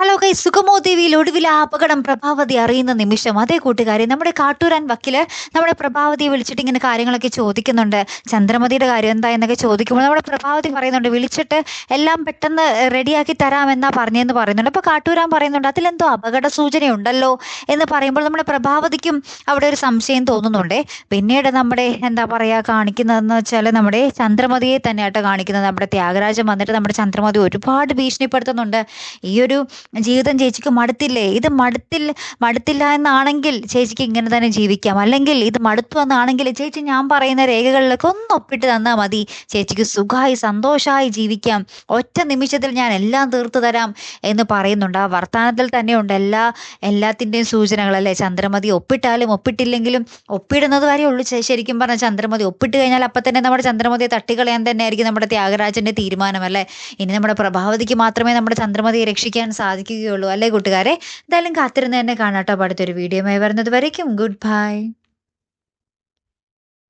Hello കൈ സുഗമോ ദേവിയിൽ ഒടുവിൽ ആ അപകടം പ്രഭാവതി അറിയുന്ന നിമിഷം. അതേ കൂട്ടുകാരി നമ്മുടെ കാട്ടൂരാൻ വക്കിൽ നമ്മുടെ പ്രഭാവതിയെ വിളിച്ചിട്ട് ഇങ്ങനെ കാര്യങ്ങളൊക്കെ ചോദിക്കുന്നുണ്ട്. ചന്ദ്രമതിയുടെ കാര്യം എന്താ എന്നൊക്കെ ചോദിക്കുമ്പോൾ നമ്മുടെ പ്രഭാവതി പറയുന്നുണ്ട് വിളിച്ചിട്ട് എല്ലാം പെട്ടെന്ന് റെഡിയാക്കി തരാമെന്നാ പറഞ്ഞതെന്ന് പറയുന്നുണ്ട്. അപ്പോൾ കാട്ടൂരാൻ പറയുന്നുണ്ട് അതിലെന്തോ അപകട സൂചനയുണ്ടല്ലോ? എന്ന് പറയുമ്പോൾ നമ്മുടെ പ്രഭാവതിക്കും അവിടെ ഒരു സംശയം തോന്നുന്നുണ്ടേ. പിന്നീട് നമ്മുടെ എന്താ പറയുക കാണിക്കുന്നതെന്ന് വെച്ചാൽ നമ്മുടെ ചന്ദ്രമതിയെ തന്നെയായിട്ട് കാണിക്കുന്നത്. നമ്മുടെ ത്യാഗരാജൻ വന്നിട്ട് നമ്മുടെ ചന്ദ്രമതി ഒരുപാട് ഭീഷണിപ്പെടുത്തുന്നുണ്ട്. ഈ ഒരു ജീവിതം ചേച്ചിക്ക് മടുത്തില്ലേ? ഇത് മടുത്തിൽ മടുത്തില്ല എന്നാണെങ്കിൽ ചേച്ചിക്ക് ഇങ്ങനെ തന്നെ ജീവിക്കാം. അല്ലെങ്കിൽ ഇത് മടുത്തു എന്നാണെങ്കിൽ ചേച്ചി ഞാൻ പറയുന്ന രേഖകളിലൊക്കെ ഒന്ന് ഒപ്പിട്ട് തന്നാൽ മതി. ചേച്ചിക്ക് സുഖമായി സന്തോഷമായി ജീവിക്കാം. ഒറ്റ നിമിഷത്തിൽ ഞാൻ എല്ലാം തീർത്തു തരാം എന്ന് പറയുന്നുണ്ട്. ആ വർത്തമാനത്തിൽ തന്നെയുണ്ട്. എല്ലാ എല്ലാത്തിന്റെയും സൂചനകളല്ലേ ചന്ദ്രമതി ഒപ്പിട്ടാലും ഒപ്പിട്ടില്ലെങ്കിലും ഒപ്പിടുന്നത് വരെ ഉള്ളൂ. ശരിക്കും പറഞ്ഞാൽ ചന്ദ്രമതി ഒപ്പിട്ട് കഴിഞ്ഞാൽ അപ്പം തന്നെ നമ്മുടെ ചന്ദ്രമതിയെ തട്ടിക്കളയാൻ തന്നെ ആയിരിക്കും നമ്മുടെ ത്യാഗരാജന്റെ തീരുമാനമല്ലേ ഇനി നമ്മുടെ പ്രഭാവതിക്ക് മാത്രമേ നമ്മുടെ ചന്ദ്രമതിയെ രക്ഷിക്കാൻ സാധിക്കുകയുള്ളൂ. അല്ലേ കൂട്ടുകാരെ? എന്തായാലും കാത്തിരുന്ന് തന്നെ കാണാട്ടോ അടുത്തൊരു വീഡിയോയുമായി വരുന്നത് വരയ്ക്കും ഗുഡ് ബൈ